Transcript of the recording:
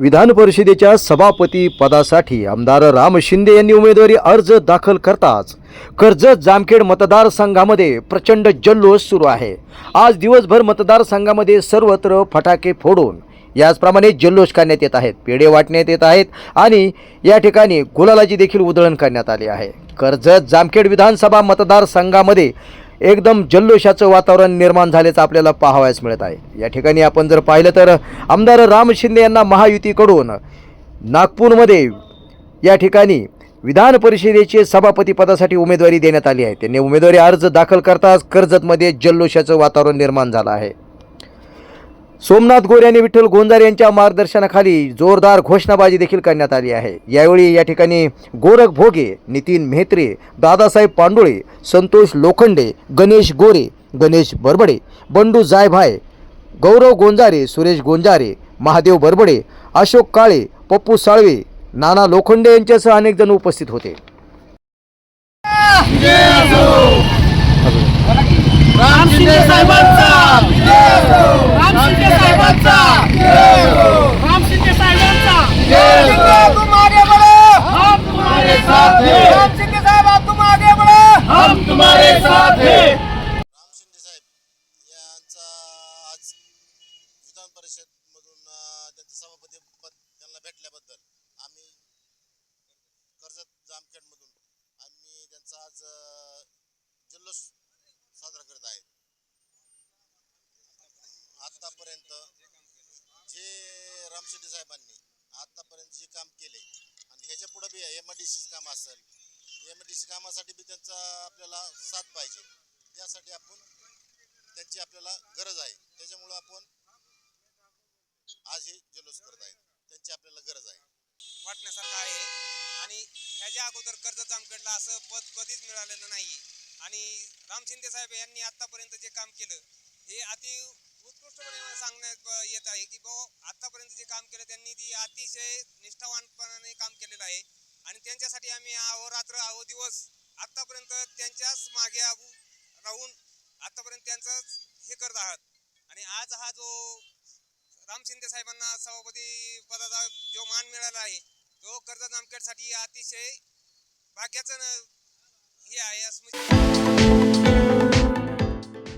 विधान परिषदेच्या सभापती पदासाठी आमदार राम शिंदे यांनी उमेदवारी अर्ज दाखल करताच कर्जत जामखेड मतदारसंघामध्ये प्रचंड जल्लोष सुरू आहे. आज दिवसभर मतदारसंघामध्ये सर्वत्र फटाके फोडून याचप्रमाणे जल्लोष करण्यात येत आहेत पेढे वाटण्यात येत आहेत आणि या ठिकाणी गुलालाची देखील उधळण करण्यात आली आहे. कर्जत जामखेड विधानसभा मतदारसंघामध्ये एकदम जल्लोषाचं वातावरण निर्माण झाल्याचं आपल्याला पाहावयास मिळत आहे. या ठिकाणी आपण जर पाहिलं तर आमदार राम शिंदे यांना महायुतीकडून नागपूरमध्ये या ठिकाणी विधान परिषदेचे सभापती पदासाठी उमेदवारी देण्यात आली आहे. त्यांनी उमेदवारी अर्ज दाखल करताच कर्जतमध्ये जल्लोषाचं वातावरण निर्माण झालं आहे. सोमनाथ गोरे आणि विठ्ठल गोंजारे यांच्या मार्गदर्शनाखाली जोरदार घोषणाबाजी देखील करण्यात आली आहे. यावेळी या ठिकाणी गोरख भोगे नितीन म्हेत्रे दादासाहेब पांडुळे संतोष लोखंडे गणेश गोरे गणेश बरबडे बंडू जायभाय गौरव गोंजारे सुरेश गोंजारे महादेव बरबडे अशोक काळे पप्पू साळवे नाना लोखंडे यांच्यासह अनेक जण उपस्थित होते. राम शिंदे साहेबांचा राम शिंदे साहेबांचा! राम शिंदे साहेबांचा! तुम आगे बढ़ो हम तुम्हारे साथ हैं! राम शिंदे साहेब आप तुम आगे बढ़ो हम तुम्हारे साथ हैं! राम शिंदे साहेब यांचा आज विधान परिषद मधून त्यांचं सभापती पद त्यांना भेटल्याबद्दल आम्ही कर्जत जामखेड मधून आम्ही त्यांचा आज अ, जल्लोष साजरा करत आहेत आतापर्यंत जे राम शिंदे साहेबांनी आतापर्यंत जे काम केले आणि ह्याच्या पुढे B M I D C काम असेल एम आय डी सी कामासाठी बी त्यांचा आपल्याला साथ पाहिजे. त्यासाठी आपण त्यांची आपल्याला गरज आहे. त्याच्यामुळं आपण आज हे जल्लोष करत आहेत. त्यांची आपल्याला गरज आहे. वाटण्यासारखं आहे. आणि ह्याच्या अगोदर कर्ज जामखेडला असं पद कधीच मिळालेलं नाही आणि राम शिंदे साहेब यांनी आतापर्यंत जे काम केलं हे अति उत्कृष्टपणे सांगण्यात येत आहे की भाऊ आतापर्यंत जे काम केलं त्यांनी ती अतिशय निष्ठावानपणाने काम केलेलं आहे. आणि त्यांच्यासाठी आम्ही अहोरात्र अहो दिवस आतापर्यंत त्यांच्याच मागे राहून आतापर्यंत त्यांचंच हे करत आहात. आणि आज हा जो राम शिंदे साहेबांना सभापती पदाचा जो मान मिळाला आहे तो कर्ज जामखेडसाठी अतिशय भाग्याचं न- हे आहे असं म्हणजे